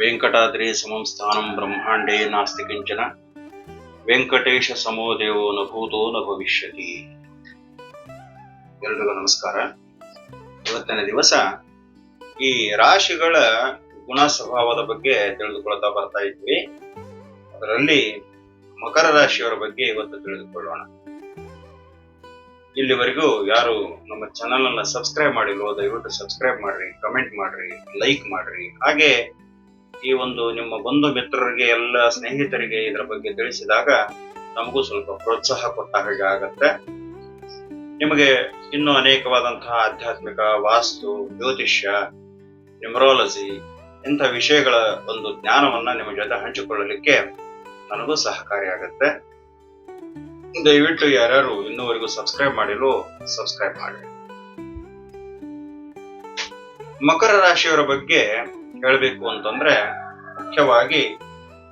ವೆಂಕಟಾದ್ರಿ ಸಮಂ ಸ್ಥಾನಂ ಬ್ರಹ್ಮಾಂಡೇ ನಾಸ್ತಿ ಕಿಂಚನ. ವೆಂಕಟೇಶ ಸಮೋ ದೇವೋ ನ ಭೂತೋ ನ ಭವಿಷ್ಯತಿ. ಎಲ್ರಿಗೂ ನಮಸ್ಕಾರ. ಇವತ್ತಿನ ದಿವಸ ಈ ರಾಶಿಗಳ ಗುಣ ಸ್ವಭಾವದ ಬಗ್ಗೆ ತಿಳಿದುಕೊಳ್ತಾ ಬರ್ತಾ ಇದ್ವಿ. ಅದರಲ್ಲಿ ಮಕರ ರಾಶಿಯವರ ಬಗ್ಗೆ ಇವತ್ತು ತಿಳಿದುಕೊಳ್ಳೋಣ. ಇಲ್ಲಿವರೆಗೂ ಯಾರು ನಮ್ಮ ಚಾನಲ್ ಅನ್ನ ಸಬ್ಸ್ಕ್ರೈಬ್ ಮಾಡಿಲ್ವೋ ದಯವಿಟ್ಟು ಸಬ್ಸ್ಕ್ರೈಬ್ ಮಾಡ್ರಿ ಕಮೆಂಟ್ ಮಾಡ್ರಿ ಲೈಕ್ ಮಾಡ್ರಿ. ಹಾಗೆ ಈ ಒಂದು ನಿಮ್ಮ ಬಂಧು ಮಿತ್ರರಿಗೆ, ಎಲ್ಲ ಸ್ನೇಹಿತರಿಗೆ ಇದರ ಬಗ್ಗೆ ತಿಳಿಸಿದಾಗ ನಮಗೂ ಸ್ವಲ್ಪ ಪ್ರೋತ್ಸಾಹ ಕೊಟ್ಟ ಹಾಗೆ ಆಗತ್ತೆ. ನಿಮಗೆ ಇನ್ನೂ ಅನೇಕವಾದಂತಹ ಆಧ್ಯಾತ್ಮಿಕ, ವಾಸ್ತು, ಜ್ಯೋತಿಷ್ಯ ನ್ಯೂಮರಾಲಜಿ ಇಂಥ ವಿಷಯಗಳ ಒಂದು ಜ್ಞಾನವನ್ನ ನಿಮ್ಮ ಜೊತೆ ಹಂಚಿಕೊಳ್ಳಲಿಕ್ಕೆ ನನಗೂ ಸಹಕಾರಿಯಾಗತ್ತೆ ದಯವಿಟ್ಟು ಯಾರ್ಯಾರು ಇನ್ನೂವರೆಗೂ ಸಬ್ಸ್ಕ್ರೈಬ್ ಮಾಡಿಲ್ಲೋ ಸಬ್ಸ್ಕ್ರೈಬ್ ಮಾಡಿ. ಮಕರ ರಾಶಿಯವರ ಬಗ್ಗೆ ಹೇಳಬೇಕು ಅಂತಂದ್ರೆ, ಮುಖ್ಯವಾಗಿ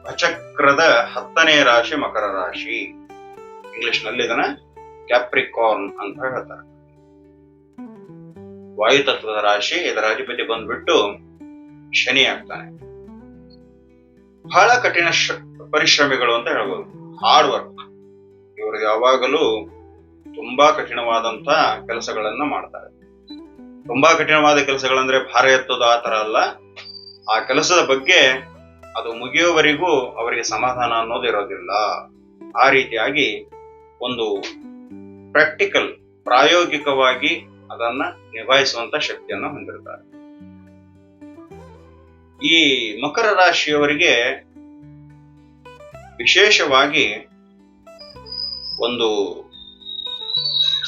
ಅಚಕ್ರದ ಹತ್ತನೇ ರಾಶಿ ಮಕರ ರಾಶಿ. ಇಂಗ್ಲಿಷ್ನಲ್ಲಿ ಇದನ್ನ ಕ್ಯಾಪ್ರಿಕಾರ್ನ್ ಅಂತ ಹೇಳ್ತಾರೆ. ವಾಯುತತ್ವದ ರಾಶಿ ಇದರ ಅಧಿಪತಿ ಬಂದ್ಬಿಟ್ಟು ಶನಿ ಆಗ್ತಾನೆ. ಬಹಳ ಕಠಿಣ ಶ್ರ- ಪರಿಶ್ರಮಿಗಳು ಅಂತ ಹೇಳ್ಬೋದು. ಹಾರ್ಡ್ ವರ್ಕ್ ಇವರು ಯಾವಾಗಲೂ ತುಂಬಾ ಕಠಿಣವಾದಂತ ಕೆಲಸಗಳನ್ನ ಮಾಡ್ತಾರೆ. ತುಂಬಾ ಕಠಿಣವಾದ ಕೆಲಸಗಳಂದ್ರೆ ಭಾರ ಎತ್ತೋದು ಆ ತರ ಅಲ್ಲ. ಆ ಕೆಲಸದ ಬಗ್ಗೆ ಅದು ಮುಗಿಯುವವರೆಗೂ ಅವರಿಗೆ ಸಮಾಧಾನ ಅನ್ನೋದು ಇರೋದಿಲ್ಲ. ಆ ರೀತಿಯಾಗಿ ಒಂದು ಪ್ರಾಕ್ಟಿಕಲ್ ಪ್ರಾಯೋಗಿಕವಾಗಿ ಅದನ್ನ ನಿಭಾಯಿಸುವಂತ ಶಕ್ತಿಯನ್ನು ಹೊಂದಿರ್ತಾರೆ ಈ ಮಕರ ರಾಶಿಯವರಿಗೆ ವಿಶೇಷವಾಗಿ ಒಂದು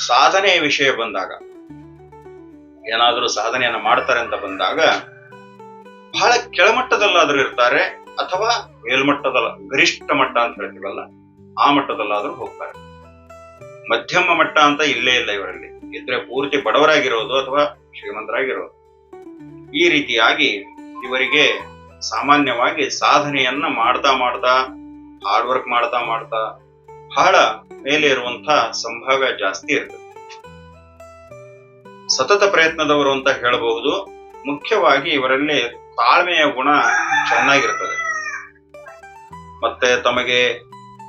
ಸಾಧನೆಯ ವಿಷಯ ಬಂದಾಗ, ಏನಾದರೂ ಸಾಧನೆಯನ್ನ ಮಾಡ್ತಾರೆ ಅಂತ ಬಂದಾಗ ಬಹಳ ಕೆಳಮಟ್ಟದಲ್ಲಾದ್ರೂ ಇರ್ತಾರೆ ಅಥವಾ ಮೇಲ್ಮಟ್ಟದಲ್ಲ, ಗರಿಷ್ಠ ಮಟ್ಟ ಅಂತ ಹೇಳ್ತೀವಲ್ಲ, ಆ ಮಟ್ಟದಲ್ಲಾದ್ರೂ ಹೋಗ್ತಾರೆ. ಮಧ್ಯಮ ಮಟ್ಟ ಅಂತ ಇಲ್ಲೇ ಇಲ್ಲ ಇವರಲ್ಲಿ. ಇದ್ರೆ ಪೂರ್ತಿ ಬಡವರಾಗಿರೋದು ಅಥವಾ ಶ್ರೀಮಂತರಾಗಿರೋದು. ಈ ರೀತಿಯಾಗಿ ಇವರಿಗೆ ಸಾಮಾನ್ಯವಾಗಿ ಸಾಧನೆಯನ್ನ ಮಾಡ್ತಾ ಮಾಡ್ತಾ ಹಾರ್ಡ್ ವರ್ಕ್ ಮಾಡ್ತಾ ಮಾಡ್ತಾ ಬಹಳ ಮೇಲೆ ಇರುವಂತ ಸಂಭಾವ್ಯ ಜಾಸ್ತಿ ಇರ್ತದೆ. ಸತತ ಪ್ರಯತ್ನದವರು ಅಂತ ಹೇಳಬಹುದು, ಮುಖ್ಯವಾಗಿ ಇವರಲ್ಲಿ ತಾಳ್ಮೆಯ ಗುಣ ಚೆನ್ನಾಗಿರ್ತದೆ. ಮತ್ತೆ ತಮಗೆ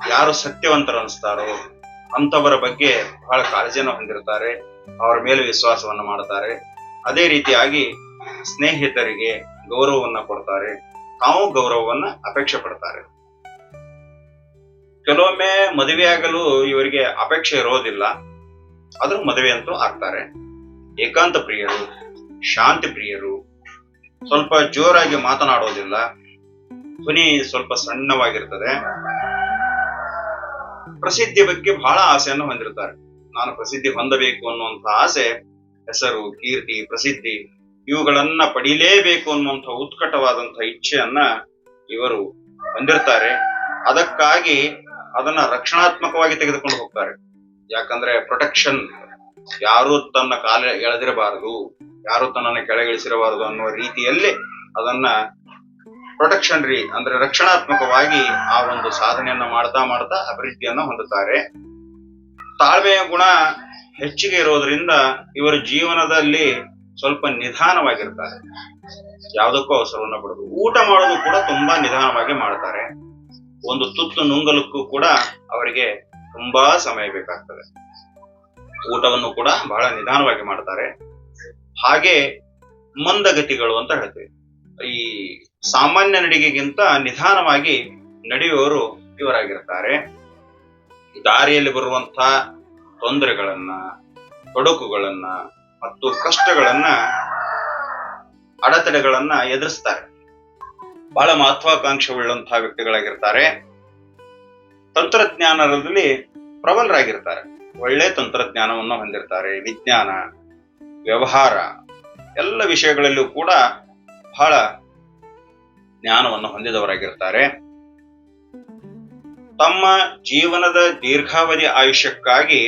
ಯಾರು ಸತ್ಯವಂತರು ಅನಿಸ್ತಾರೋ ಅಂತವರ ಬಗ್ಗೆ ಬಹಳ ಕಾಳಜಿಯನ್ನು ಹೊಂದಿರ್ತಾರೆ ಅವರ ಮೇಲೆ ವಿಶ್ವಾಸವನ್ನ ಮಾಡ್ತಾರೆ ಅದೇ ರೀತಿಯಾಗಿ ಸ್ನೇಹಿತರಿಗೆ ಗೌರವವನ್ನ ಕೊಡ್ತಾರೆ. ತಾವು ಗೌರವವನ್ನ ಅಪೇಕ್ಷೆ ಪಡ್ತಾರೆ. ಕೆಲವೊಮ್ಮೆ ಮದುವೆಯಾಗಲು ಇವರಿಗೆ ಅಪೇಕ್ಷೆ ಇರೋದಿಲ್ಲ. ಆದ್ರೂ ಮದುವೆ ಅಂತೂ ಆಗ್ತಾರೆ. ಏಕಾಂತ ಪ್ರಿಯರು, ಶಾಂತಿ ಪ್ರಿಯರು ಸ್ವಲ್ಪ ಜೋರಾಗಿ ಮಾತನಾಡೋದಿಲ್ಲ. ಧ್ವನಿ ಸ್ವಲ್ಪ ಸಣ್ಣವಾಗಿರ್ತದೆ. ಪ್ರಸಿದ್ಧಿ ಬಗ್ಗೆ ಬಹಳ ಆಸೆಯನ್ನು ಹೊಂದಿರ್ತಾರೆ ನಾನು ಪ್ರಸಿದ್ಧಿ ಹೊಂದಬೇಕು ಅನ್ನುವಂತ ಆಸೆ, ಹೆಸರು, ಕೀರ್ತಿ, ಪ್ರಸಿದ್ಧಿ, ಇವುಗಳನ್ನ ಪಡೀಲೇಬೇಕು ಅನ್ನುವಂಥ ಉತ್ಕಟವಾದಂತ ಇಚ್ಛೆಯನ್ನ ಇವರು ಹೊಂದಿರ್ತಾರೆ. ಅದಕ್ಕಾಗಿ ಅದನ್ನ ರಕ್ಷಣಾತ್ಮಕವಾಗಿ ತೆಗೆದುಕೊಂಡು ಹೋಗ್ತಾರೆ. ಯಾಕಂದ್ರೆ ಪ್ರೊಟೆಕ್ಷನ್ ಯಾರು ತನ್ನ ಕಾಲ ಎಳೆದಿರಬಾರದು. ಯಾರು ತನ್ನನ್ನು ಕೆಳಗಿಳಿಸಿರಬಾರದು ಅನ್ನುವ ರೀತಿಯಲ್ಲಿ ಅದನ್ನ ಪ್ರೊಟೆಕ್ಷನ್ ರೀ, ಅಂದ್ರೆ ರಕ್ಷಣಾತ್ಮಕವಾಗಿ ಆ ಒಂದು ಸಾಧನೆಯನ್ನ ಮಾಡ್ತಾ ಮಾಡ್ತಾ ಅಭಿವೃದ್ಧಿಯನ್ನ ಹೊಂದುತ್ತಾರೆ. ತಾಳ್ಮೆಯ ಗುಣ ಹೆಚ್ಚಿಗೆ ಇರೋದ್ರಿಂದ ಇವರ ಜೀವನದಲ್ಲಿ ಸ್ವಲ್ಪ ನಿಧಾನವಾಗಿರ್ತಾರೆ. ಯಾವುದಕ್ಕೂ ಅವಸರವನ್ನ ಪಡೆದು ಊಟ ಮಾಡೋದು ಕೂಡ ತುಂಬಾ ನಿಧಾನವಾಗಿ ಮಾಡ್ತಾರೆ. ಒಂದು ತುತ್ತು ನುಂಗಲಕ್ಕೂ ಕೂಡ ಅವರಿಗೆ ತುಂಬಾ ಸಮಯ ಬೇಕಾಗ್ತದೆ. ಊಟವನ್ನು ಕೂಡ ಬಹಳ ನಿಧಾನವಾಗಿ ಮಾಡ್ತಾರೆ. ಹಾಗೆ ಮಂದಗತಿಗಳು ಅಂತ ಹೇಳ್ತೀವಿ. ಈ ಸಾಮಾನ್ಯ ನಡಿಗೆಗಿಂತ ನಿಧಾನವಾಗಿ ನಡೆಯುವವರು ಇವರಾಗಿರ್ತಾರೆ. ದಾರಿಯಲ್ಲಿ ಬರುವಂತ ತೊಂದರೆಗಳನ್ನ, ತೊಡಕುಗಳನ್ನ ಮತ್ತು ಕಷ್ಟಗಳನ್ನ, ಅಡೆತಡೆಗಳನ್ನ ಎದುರಿಸ್ತಾರೆ. ಬಹಳ ಮಹತ್ವಾಕಾಂಕ್ಷೆಯುಳ್ಳಂತಹ ವ್ಯಕ್ತಿಗಳಾಗಿರ್ತಾರೆ. ತಂತ್ರಜ್ಞಾನದಲ್ಲಿ ಪ್ರಬಲರಾಗಿರ್ತಾರೆ. ಒಳ್ಳೆ ತಂತ್ರಜ್ಞಾನವನ್ನು ಹೊಂದಿರ್ತಾರೆ, ವಿಜ್ಞಾನ. ವ್ಯವಹಾರ ಎಲ್ಲ ವಿಷಯಗಳಲ್ಲೂ ಕೂಡ ಬಹಳ ಜ್ಞಾನವನ್ನು ಹೊಂದಿದವರಾಗಿರ್ತಾರೆ. ತಮ್ಮ ಜೀವನದ ದೀರ್ಘಾವಧಿ ಆಯುಷ್ಯಕ್ಕಾಗಿ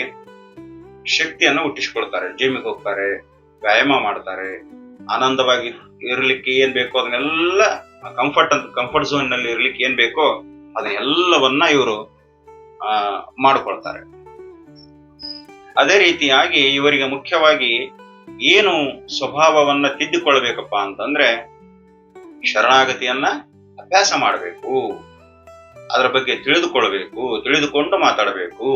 ಶಕ್ತಿಯನ್ನು ಹುಟ್ಟಿಸಿಕೊಳ್ತಾರೆ. ಜಿಮ್ಗೆ ಹೋಗ್ತಾರೆ, ವ್ಯಾಯಾಮ ಮಾಡ್ತಾರೆ, ಆನಂದವಾಗಿ ಇರಲಿಕ್ಕೆ ಏನ್ ಬೇಕೋ ಅದನ್ನೆಲ್ಲ ಕಂಫರ್ಟ್ ಅಂತ ಕಂಫರ್ಟ್ ಝೋನ್ನಲ್ಲಿ ಇರ್ಲಿಕ್ಕೆ ಏನ್ ಬೇಕೋ ಅದನ್ನೆಲ್ಲವನ್ನ ಇವರು ಮಾಡ್ಕೊಳ್ತಾರೆ. ಅದೇ ರೀತಿಯಾಗಿ ಇವರಿಗೆ ಮುಖ್ಯವಾಗಿ ಏನು ಸ್ವಭಾವವನ್ನ ತಿದ್ದುಕೊಳ್ಬೇಕಪ್ಪ ಅಂತಂದ್ರೆ ಶರಣಾಗತಿಯನ್ನ ಅಭ್ಯಾಸ ಮಾಡಬೇಕು, ಅದರ ಬಗ್ಗೆ ತಿಳಿದುಕೊಳ್ಬೇಕು, ತಿಳಿದುಕೊಂಡು ಮಾತಾಡಬೇಕು.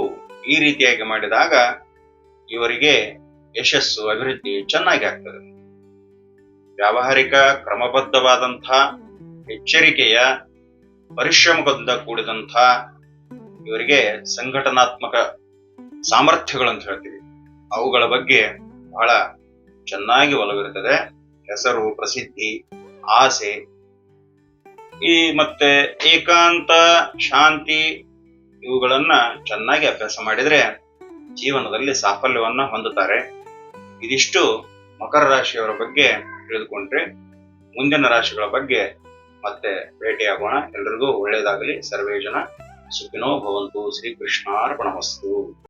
ಈ ರೀತಿಯಾಗಿ ಮಾಡಿದಾಗ ಇವರಿಗೆ ಯಶಸ್ಸು, ಅಭಿವೃದ್ಧಿ ಚೆನ್ನಾಗಿ ಆಗ್ತದೆ. ವ್ಯಾವಹಾರಿಕ, ಕ್ರಮಬದ್ಧವಾದಂಥ, ಎಚ್ಚರಿಕೆಯ ಪರಿಶ್ರಮದಿಂದ ಕೂಡಿದಂಥ ಇವರಿಗೆ ಸಂಘಟನಾತ್ಮಕ ಸಾಮರ್ಥ್ಯಗಳು ಅಂತ ಹೇಳ್ತೀವಿ. ಅವುಗಳ ಬಗ್ಗೆ ಬಹಳ ಚೆನ್ನಾಗಿ ಒಲವಿರುತ್ತದೆ ಹೆಸರು, ಪ್ರಸಿದ್ಧಿ, ಆಸೆ. ಈ ಮತ್ತೆ ಏಕಾಂತ, ಶಾಂತಿ ಇವುಗಳನ್ನ ಚೆನ್ನಾಗಿ ಅಭ್ಯಾಸ ಮಾಡಿದ್ರೆ ಜೀವನದಲ್ಲಿ ಸಾಫಲ್ಯವನ್ನ ಹೊಂದುತ್ತಾರೆ. ಇದಿಷ್ಟು ಮಕರ ರಾಶಿಯವರ ಬಗ್ಗೆ ತಿಳಿದುಕೊಂಡ್ರೆ ಮುಂದಿನ ರಾಶಿಗಳ ಬಗ್ಗೆ ಮತ್ತೆ ಭೇಟಿಯಾಗೋಣ. ಎಲ್ರಿಗೂ ಒಳ್ಳೆಯದಾಗಲಿ. ಸರ್ವೇ ಜನ ಸುಖಿನೋ ಭವಂತು. ಶ್ರೀಕೃಷ್ಣಾರ್ಪಣಮಸ್ತು.